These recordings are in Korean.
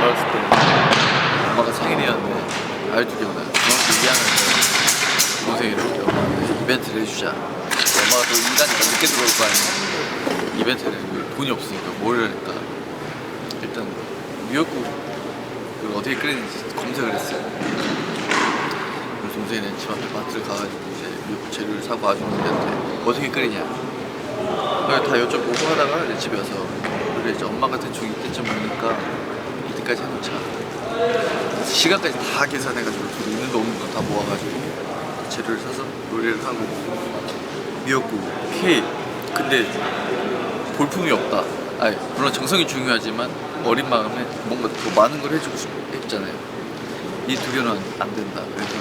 어렸을 때 엄마가 생일이었는데 아직도 기억나요. 중학교 2학년 동생이 이렇게 엄마한테 이벤트를 해주자. 엄마가 또 일하니까 늦게 들어올 거 아니야. 이벤트를 돈이 없으니까 뭘 할까. 일단 미역국을 어떻게 끓이는지 검색을 했어요. 그래서 동생이는 집 앞에 마트를 가가지고 이제 미역국 재료를 사고 아주머니한테 어떻게 끓이냐. 그걸 다 여쭤보고 하다가 이제 집에 와서 그래 이제 엄마가 대충 이때쯤 오니까 이때까지 해놓자. 시간까지 다 계산해가지고 둘이 있는 거 없는 거 다 모아가지고 재료를 사서 요리를 하고. 미역국, 케이크 근데 볼품이 없다. 아니 물론 정성이 중요하지만 어린 마음에 뭔가 더 많은 걸 해주고 싶잖아요. 이 두 개는 안 된다. 그래서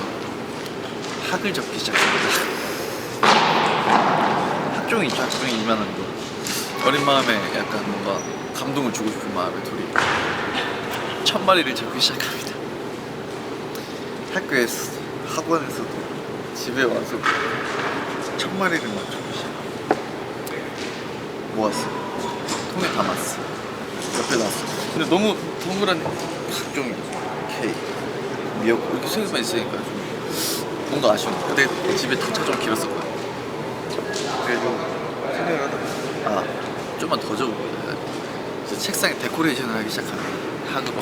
학을 접기 시작합니다. 학종이 있죠? 학종이 이만한 거. 어린 마음에 약간 뭔가 감동을 주고 싶은 마음에 둘이 천 마리를 잡기 시작합니다. 학교에서 학원에서도 집에 와서 천 마리를 맞추고 시작 모았어 통에 담았어 옆에 놨어 근데 너무 동그란 각종이 케이크. 미역국 이렇게 세 개만 있으니까 좀 뭔가 아쉬운 거 근데 집에 탕차 좀 길었었거든. 그래도 생각을 하다가 아 좀만 더 적어보자 그래서 책상에 데코레이션을 하기 시작합니다 학으로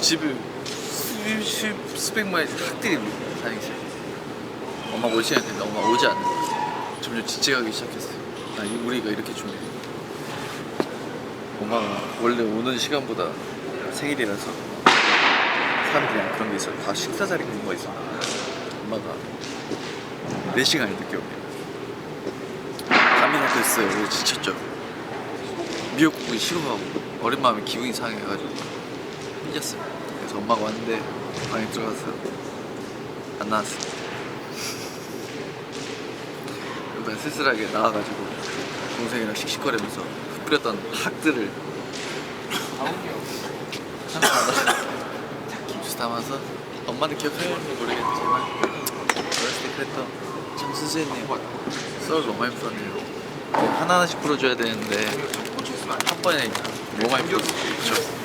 집에 수, 수, 수백만의 학들이 다니기 시작했어 엄마가 올 시간이 됐는데 엄마 오지 않는 거야 점점 지체가기 시작했어 아 이- 우리가 이렇게 준비해 엄마가 원래 오는 시간보다 생일이라서 사람들이랑 그런 게 있어 다 식사 자리 거 있어 엄마가 4시간이 늦게 옵니다. 밤이 다 됐어요. 지쳤죠. 미역국이 싫어하고 어린 마음에 기분이 상해가지고 삐졌어요. 그래서 엄마가 왔는데 방에 들어가서 안 나왔어요. 일단 쓸쓸하게 나와가지고 동생이랑 씩씩거리면서 끓였던 학들을 김치 담아서 엄마는 기억하는지 모르겠지만 어렸을 때 그랬던 참 순수했네요. 썰 너무 많이 풀었네요. 하나하나씩 풀어줘야 되는데 한 번에 너무 많이 풀었어. 그쵸?